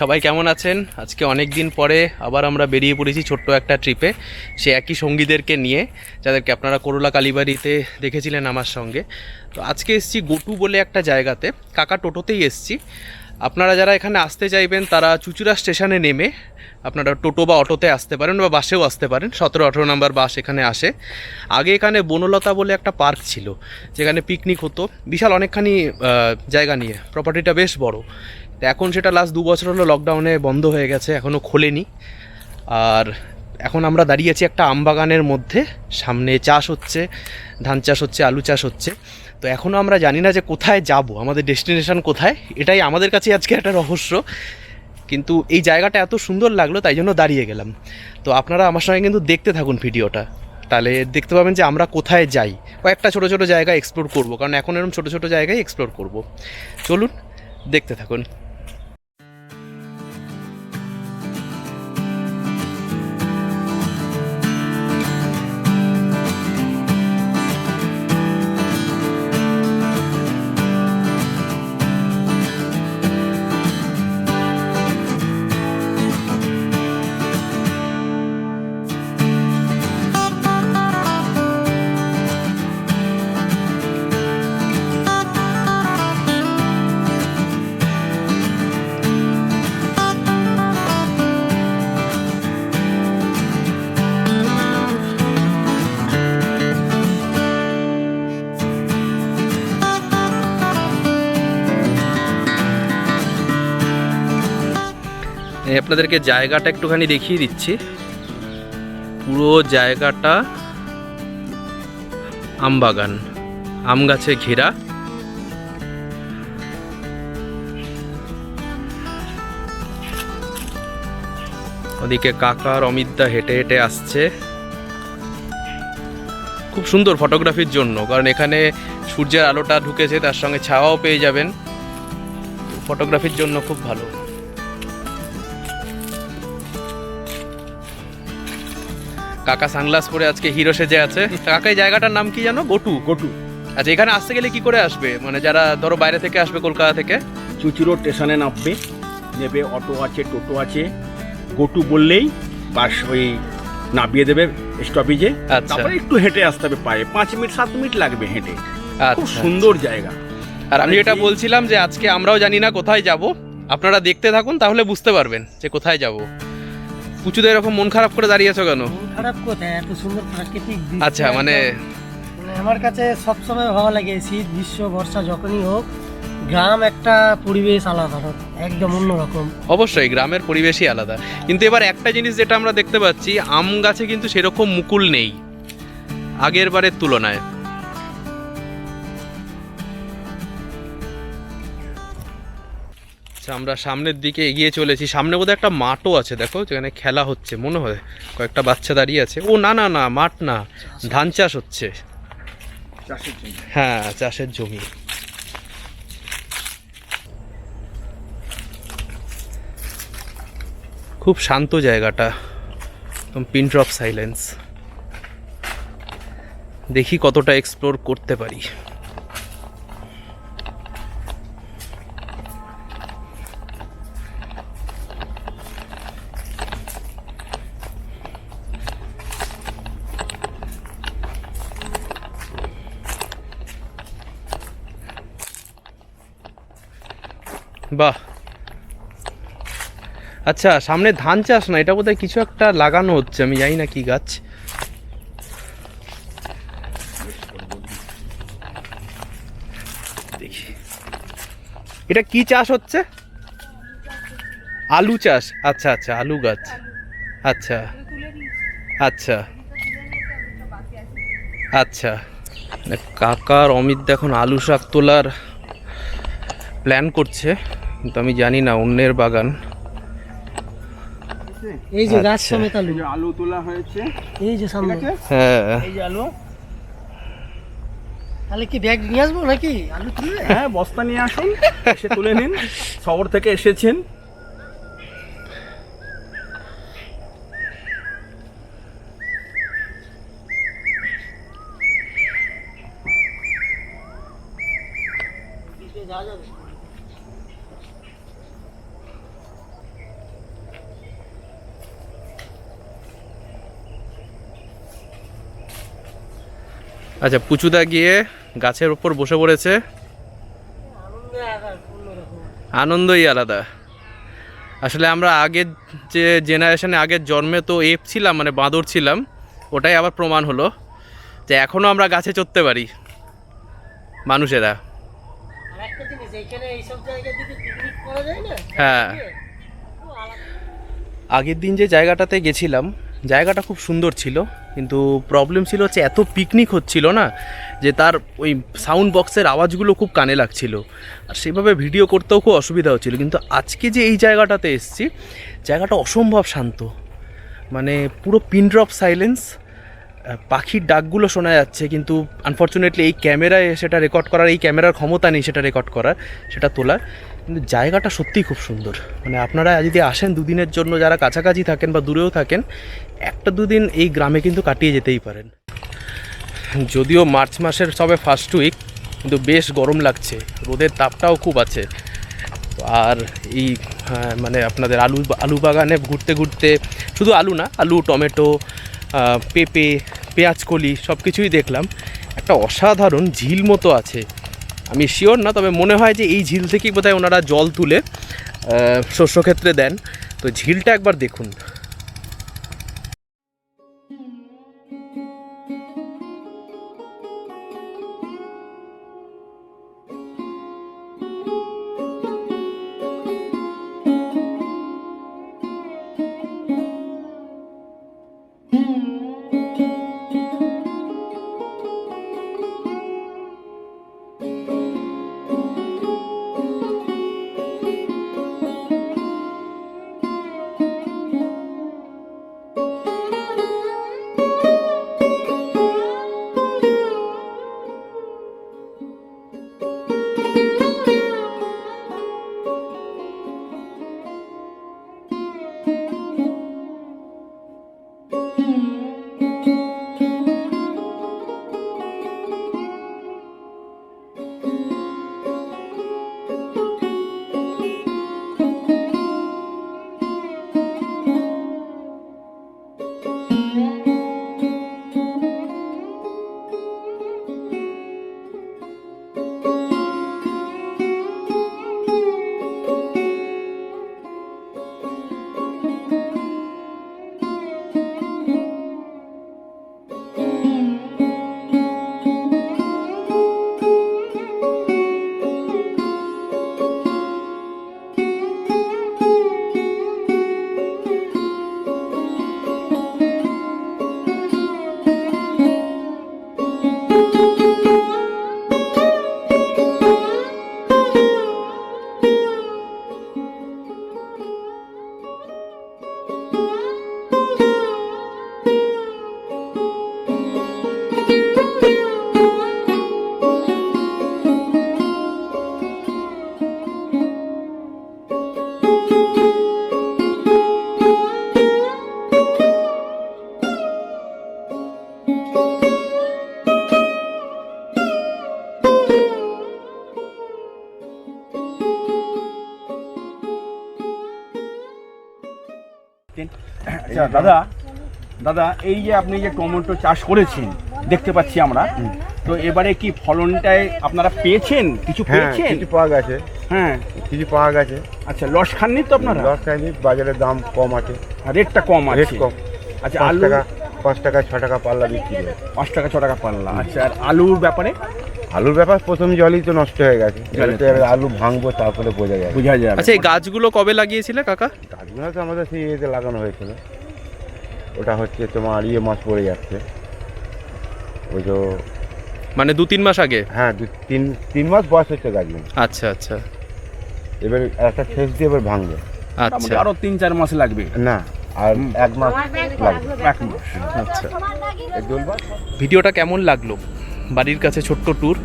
সবাই কেমন আছেন? আজকে অনেক দিন পরে আবার আমরা বেরিয়ে পড়েছি ছোট্ট একটা ট্রিপে সে একই সঙ্গীদেরকে নিয়ে, যাদেরকে আপনারা করোলা কালীবাড়িতে দেখেছিলেন আমার সঙ্গে। তো আজকে এসছি গোটু বলে একটা জায়গাতে। কাকা টোটোতেই এসছি। আপনারা যারা এখানে আসতে চাইবেন, তারা চুচুড়া স্টেশনে নেমে আপনারা টোটো বা অটোতে আসতে পারেন বা বাসেও আসতে পারেন। সতেরো, আঠেরো নাম্বার বাস এখানে আসে। আগে এখানে বনলতা বলে একটা পার্ক ছিল, যেখানে পিকনিক হতো। বিশাল অনেকখানি জায়গা নিয়ে। প্রপার্টিটা বেশ বড়। তো এখন সেটা লাস্ট দু বছর হলো লকডাউনে বন্ধ হয়ে গেছে এখনও খোলেনি। আর এখন আমরা দাঁড়িয়ে আছি একটা আমবাগানের মধ্যে, সামনে চাষ হচ্ছে, ধান চাষ হচ্ছে, আলু চাষ হচ্ছে। তো এখনও আমরা জানি না যে কোথায় যাব, আমাদের ডেস্টিনেশন কোথায়, এটাই আমাদের কাছে আজকে একটা রহস্য। কিন্তু এই জায়গাটা এত সুন্দর লাগল, তাই জন্য দাঁড়িয়ে গেলাম। তো আপনারা আমার সঙ্গে কিন্তু দেখতে থাকুন ভিডিওটা। তাহলে দেখতে পাবেন যে আমরা কোথায় যাই। কয়েকটা ছোটো ছোটো জায়গা এক্সপ্লোর করব, কারণ এখন এরকম ছোটো ছোটো জায়গায় এক্সপ্লোর করব। চলুন, দেখতে থাকুন। আপনাদেরকে জায়গাটা একটুখানি দেখিয়ে দিচ্ছি। পুরো জায়গাটা আমবাগান আম গাছে ঘেরা। ওদিকে কাকার অমিতদা হেঁটে হেঁটে আসছে। খুব সুন্দর ফটোগ্রাফির জন্য, কারণ এখানে সূর্যের আলোটা ঢুকেছে, তার সঙ্গে ছাওয়াও পেয়ে যাবেন। ফটোগ্রাফির জন্য খুব ভালো। কাকা সানগ্লাস পরে আজকে হিরো সেজে আছে। কাকা এই জায়গাটার নাম কি জানো? গোটু। গোটু। আচ্ছা এখানে আসতে গেলে কি করে আসবে? মানে যারা ধরো বাইরে থেকে আসবে কলকাতা থেকে? চুচুরো স্টেশনে নামবে নেবে অটো আছে টোটো আছে। গোটু বললেই বাস ওই নামিয়ে দেবে স্টপেজে আচ্ছা। তারপরে একটু হেঁটে আসতে হবে পায়ে। পাঁচ মিনিট সাত মিনিট লাগবে হেঁটে। খুব আচ্ছা সুন্দর জায়গা। আর আমি এটা বলছিলাম যে আজকে আমরাও জানি না কোথায় যাব। আপনারা দেখতে থাকুন তাহলে বুঝতে পারবেন যে কোথায় যাব। পুচুদা এরকম মন খারাপ করে দাঁড়িয়েছো কেন? খারাপ কোথায়? এত সুন্দর প্রাকৃতিক দৃশ্য আচ্ছা মানে মানে আমার কাছে সবসময় ভালো লাগে শীত গ্রীষ্ম বর্ষা যখনই হোক গ্রাম একটা পরিবেশ আলাদা একদম অন্যরকম অবশ্যই গ্রামের পরিবেশই আলাদা। কিন্তু এবার একটা জিনিস যেটা আমরা দেখতে পাচ্ছি আম গাছে কিন্তু সেরকম মুকুল নেই আগের বারের তুলনায়। আচ্ছা আমরা সামনের দিকে এগিয়ে চলেছি। সামনে বোধহয় একটা মাঠও আছে দেখো যেখানে খেলা হচ্ছে মনে হয়। কয়েকটা বাচ্চা দাঁড়িয়ে আছে। ও না না না মাঠ না। ধান চাষ হচ্ছে। হ্যাঁ চাষের জমি। খুব শান্ত জায়গাটা। একদম পিন ড্রপ সাইলেন্স। দেখি কতটা এক্সপ্লোর করতে পারি। বাহ। আচ্ছা সামনে ধান চাষ না? এটা বোধহয় কিছু একটা লাগানো হচ্ছে, আমি জানি না কি গাছ। এটা কি চাষ হচ্ছে? আলু চাষ। আচ্ছা আচ্ছা আলু গাছ। আচ্ছা। আচ্ছা। আচ্ছা। কাকার অমিত এখন আলু শাক তোলার প্ল্যান করছে। কিন্তু আমি জানি না অন্যের বাগান। এই যে গাছ আচ্ছা। সমেত আলু। আলু তোলা হয়েছে। এই যে সামনে। হ্যাঁ। এই যে আলু। তাহলে কি ব্যাগ নিয়ে আসব নাকি? আলু তুলে হ্যাঁ বস্তা নিয়ে আসুন এসে তুলে নিন। শহর থেকে এসেছেন। আচ্ছা পুচুদা গিয়ে গাছের ওপর বসে পড়েছে। আনন্দই আলাদা। আসলে আমরা আগের যে জেনারেশনে আগের জন্মে তো এপ ছিলাম মানে বাঁদর ছিলাম, ওটাই আবার প্রমাণ হলো যে এখনও আমরা গাছে চড়তে পারি, মানুষেরা। হ্যাঁ। আগের দিন যে জায়গাটাতে গেছিলাম, জায়গাটা খুব সুন্দর ছিল। কিন্তু প্রবলেম ছিল হচ্ছে এত পিকনিক হচ্ছিল না যে তার ওই সাউন্ড বক্সের আওয়াজগুলো খুব কানে লাগছিল। আর সেভাবে ভিডিও করতেও খুব অসুবিধা হচ্ছিল। কিন্তু আজকে যে এই জায়গাটাতে এসছি, জায়গাটা অসম্ভব শান্ত। মানে পুরো পিনড্রপ সাইলেন্স পাখির ডাকগুলো শোনা যাচ্ছে, কিন্তু আনফর্চুনেটলি এই ক্যামেরায় সেটা রেকর্ড করার, এই ক্যামেরার ক্ষমতা নেই সেটা রেকর্ড করার, সেটা তোলার। কিন্তু জায়গাটা সত্যিই খুব সুন্দর। মানে আপনারা যদি আসেন দুদিনের জন্য, যারা কাছাকাছি থাকেন বা দূরেও থাকেন, একটা দুদিন এই গ্রামে কিন্তু কাটিয়ে যেতেই পারেন। যদিও মার্চ মাসের সবে ফার্স্ট উইক কিন্তু বেশ গরম লাগছে। রোদের তাপটাও খুব আছে। আর এই মানে আপনাদের আলু আলু বাগানে ঘুরতে ঘুরতে, শুধু আলু না, আলু, টমেটো পেঁপে, পেঁয়াজকলি সব কিছুই দেখলাম। একটা অসাধারণ ঝিল মতো আছে। আমি শিওর না, তবে মনে হয় যে এই ঝিল থেকেই বোধহয় ওনারা জল তুলে শস্যক্ষেত্রে শস্য ক্ষেত্রে দেন। তো ঝিলটা একবার দেখুন। আচ্ছা দাদা দাদা এই যে আপনি যে টমেটো চাষ করেছেন দেখতে পাচ্ছি আমরা। তো এবারে কি ফলনটায় আপনারা পেয়েছেন? কিছু হ্যাঁ পেয়েছেন? কিছু পাওয়া গেছে। হ্যাঁ। কিছু পাওয়া গেছে। আচ্ছা লস খাননি তো আপনারা? লস খাননি বাজারের দাম কম আছে। রেটটা কম আছে। রেট কম। আচ্ছা আলু টাকা পাঁচ টাকা ছ টাকা পাল্লা বিক্রি হয়। পাঁচ টাকা ছ টাকা পাল্লা। আচ্ছা আর আলুর ব্যাপারে? আলুর ব্যাপার প্রথম জলই তো নষ্ট হয়ে গেছে। এবারে তো এবার আলু ভাঙবো তারপরে বোঝা যাবে। বোঝা যায় আচ্ছা এই গাছগুলো কবে লাগিয়েছিলে কাকা? গাছগুলো তো আমাদের সেই ইয়েতে লাগানো হয়েছিল। ওটা হচ্ছে তোমার ইয়ে মাছ পড়ে যাচ্ছে। ওই তো মানে দু তিন মাস আগে? হ্যাঁ দু তিন তিন মাস বয়স হচ্ছে গাছগুলো। আচ্ছা আচ্ছা। এবার একটা শেষ দিয়ে এবার ভাঙবে। আচ্ছা। আরও তিন চার মাস লাগবে। না আর এক মাস লাগবে এক মাস। আচ্ছা। ভিডিওটা কেমন লাগল? বাড়ির কাছে ছোট্ট ট্যুর।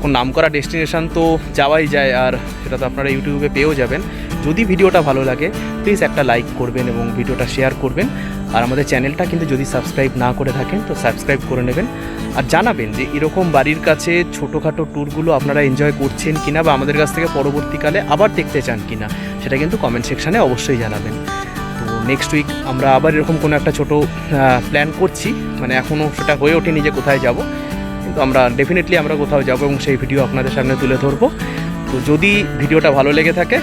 কোন নাম করা ডেস্টিনেশন তো যাওয়াই যায় আর সেটা তো আপনারা ইউটিউবে পেয়েও যাবেন। যদি ভিডিওটা ভালো লাগে প্লিজ একটা লাইক করবেন এবং ভিডিওটা শেয়ার করবেন। আর আমাদের চ্যানেলটা কিন্তু যদি সাবস্ক্রাইব না করে থাকেন তো সাবস্ক্রাইব করে নেবেন। আর জানাবেন যে এরকম বাড়ির কাছে ছোটোখাটো ট্যুরগুলো আপনারা এনজয় করছেন কিনা বা আমাদের কাছ থেকে পরবর্তীকালে আবার দেখতে চান কিনা সেটা কিন্তু কমেন্ট সেকশানে অবশ্যই জানাবেন। নেক্সট উইক আমরা আবার এরকম কোনো একটা ছোটো প্ল্যান করছি। মানে এখনও সেটা হয়ে ওঠেনি যে কোথায় যাব। কিন্তু আমরা ডেফিনেটলি আমরা কোথাও যাব এবং সেই ভিডিও আপনাদের সামনে তুলে ধরবো। তো যদি ভিডিওটা ভালো লেগে থাকে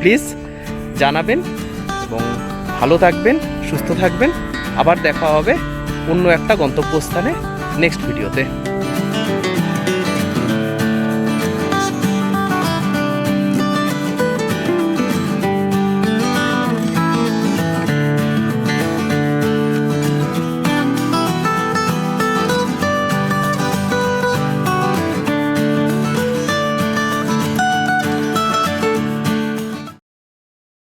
প্লিজ জানাবেন এবং ভালো থাকবেন, সুস্থ থাকবেন। আবার দেখা হবে অন্য একটা গন্তব্যস্থানে নেক্সট ভিডিওতে